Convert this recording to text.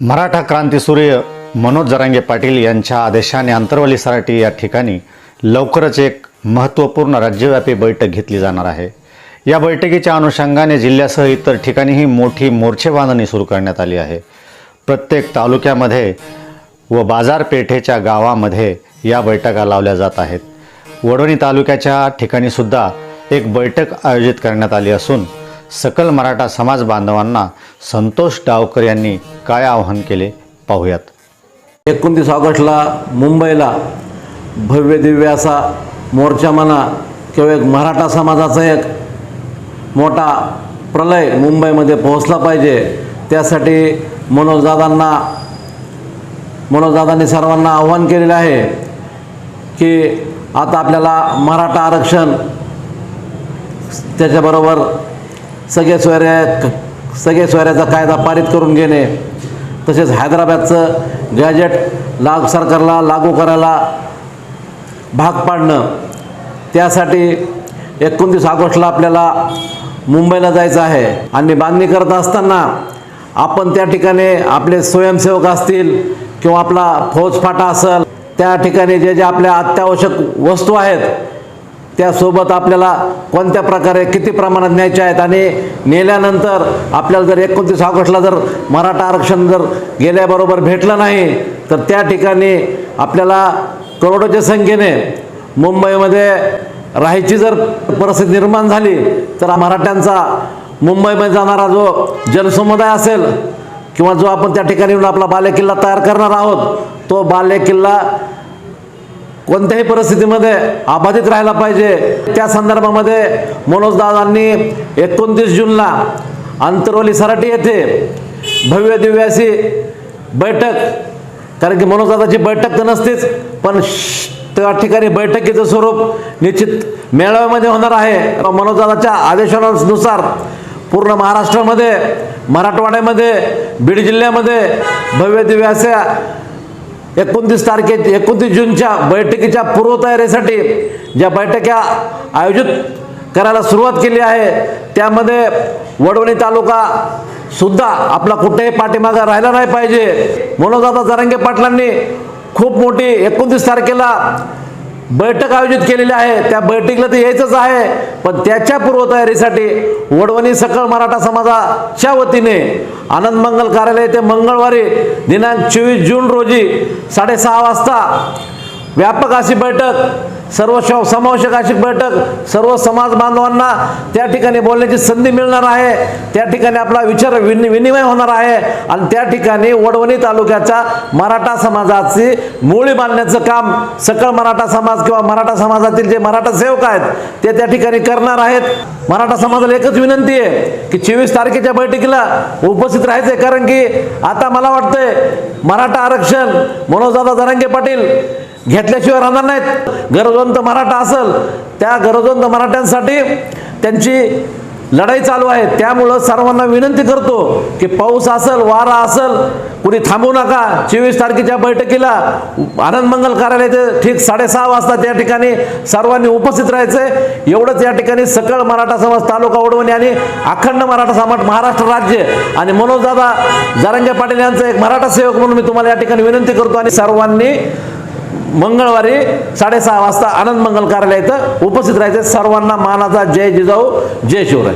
मराठा क्रांतीसूर्य मनोज जरांगे पाटील यांच्या आदेशाने अंतरवलीसाठी सराटी या ठिकाणी लवकरच एक महत्त्वपूर्ण राज्यव्यापी बैठक घेतली जाणार आहे. या बैठकीच्या अनुषंगाने जिल्ह्यासह इतर ठिकाणीही मोठी मोर्चे बांधणी सुरू करण्यात आली आहे. प्रत्येक तालुक्यामध्ये व बाजारपेठेच्या गावामध्ये या बैठका लावल्या जात आहेत. वडवणी तालुक्याच्या ठिकाणीसुद्धा एक बैठक आयोजित करण्यात आली असून सकल मराठा समाज बांधवांना संतोष डावकर यांनी काय आवाहन केले पाहूयात. एकोणतीस ऑगस्टला मुंबईला भव्य दिव्य असा मोर्चा म्हणा किंवा एक मराठा समाजाचा एक मोठा प्रलय मुंबईमध्ये पोहोचला पाहिजे. त्यासाठी मनोजदादांना मनोजदादांनी सर्वांना आव्हान केलेलं आहे की आता आपल्याला मराठा आरक्षण त्याच्याबरोबर सगळ्या सोयरे सगळे सोयऱ्याचा कायदा पारित करून घेणे तसेच हैदराबादचं गॅजेट लाग सरकारला लागू करायला भाग पाडणं त्यासाठी एकोणतीस ऑगस्टला आपल्याला मुंबईला जायचं आहे. आणि बांधणी करत असताना आपण त्या ठिकाणी आपले स्वयंसेवक असतील किंवा आपला फौजफाटा असेल त्या ठिकाणी जे जे आपल्या अत्यावश्यक वस्तू आहेत त्यासोबत आपल्याला कोणत्या प्रकारे किती प्रमाणात न्यायचे आहेत आणि नेल्यानंतर आपल्याला जर एकोणतीस ऑगस्टला जर मराठा आरक्षण जर गेल्याबरोबर भेटलं नाही तर त्या ठिकाणी आपल्याला करोडोच्या संख्येने मुंबईमध्ये राहायची जर परिस्थिती निर्माण झाली तर मराठ्यांचा मुंबईमध्ये जाणारा जो जनसमुदाय असेल किंवा जो आपण त्या ठिकाणी येऊन आपला बालेकिल्ला तयार करणार आहोत तो बालेकिल्ला कोणत्याही परिस्थितीमध्ये अबाधित राहायला पाहिजे. त्या संदर्भामध्ये मनोजदादांनी एकोणतीस जूनला अंतरवली सराटी येथे भव्य दिव्य अशी बैठक कारण की मनोजदादाची बैठक तर नसतेच पण श- त्या ठिकाणी बैठकीचं स्वरूप निश्चित मेळाव्यामध्ये होणार आहे. मनोजदादाच्या आदेशानुसार पूर्ण महाराष्ट्रामध्ये मराठवाड्यामध्ये बीड जिल्ह्यामध्ये भव्य दिव्य अशा एकोणतीस तारखे एकोणतीस जूनच्या बैठकीच्या पूर्वतयारीसाठी ज्या बैठका आयोजित करायला सुरुवात केली आहे त्यामध्ये वडवणी तालुका सुद्धा आपला कुठेही पाठीमागा राहिला नाही पाहिजे. मनोजदादा जरांगे पाटलांनी खूप मोठी एकोणतीस तारखेला बैठक आयोजित केलेली आहे. त्या बैठकीला ते यायचंच आहे. पण त्याच्या पूर्वतयारीसाठी वडवणी सकळ मराठा समाजाच्या वतीने आनंद मंगल कार्यालय येथे मंगळवारी दिनांक चोवीस जून रोजी साडेसहा वाजता व्यापक अशी बैठक सर्व श समावेशक अशी बैठक सर्व समाज बांधवांना त्या ठिकाणी बोलण्याची संधी मिळणार आहे. त्या ठिकाणी आपला विचार विनि विनिमय होणार आहे. आणि त्या ठिकाणी वडवणी तालुक्याच्या मराठा समाजाची मुळी बांधण्याचं काम सकळ मराठा समाज किंवा मराठा समाजातील जे मराठा सेवक आहेत ते त्या ठिकाणी करणार आहेत. मराठा समाजाला एकच विनंती आहे की चोवीस तारखेच्या बैठकीला उपस्थित राहायचं आहे कारण की आता मला वाटतंय मराठा आरक्षण मनोजदादा जरांगे पाटील घेतल्याशिवाय राहणार नाहीत. गरजवंत मराठा असेल त्या गरजवंत मराठ्यांसाठी त्यांची लढाई चालू आहे. त्यामुळं सर्वांना विनंती करतो की पाऊस असेल वारा असेल कुणी थांबू नका. चोवीस तारखेच्या बैठकीला आनंद मंगल कार्यालयाचे ठीक साडेसहा वाजता त्या ठिकाणी सर्वांनी उपस्थित राहायचंय एवढंच या ठिकाणी सकळ मराठा समाज तालुका उडवणी आणि अखंड मराठा समाज महाराष्ट्र राज्य आणि मनोजदादा जारंगे पाटील यांचं एक मराठा सेवक म्हणून मी तुम्हाला या ठिकाणी विनंती करतो आणि सर्वांनी मंगळवारी साडेसहा वाजता आनंद मंगल कार्यालय इथं उपस्थित राहायचं सर्वांना मानाचा जय जिजाऊ जय शिवराय.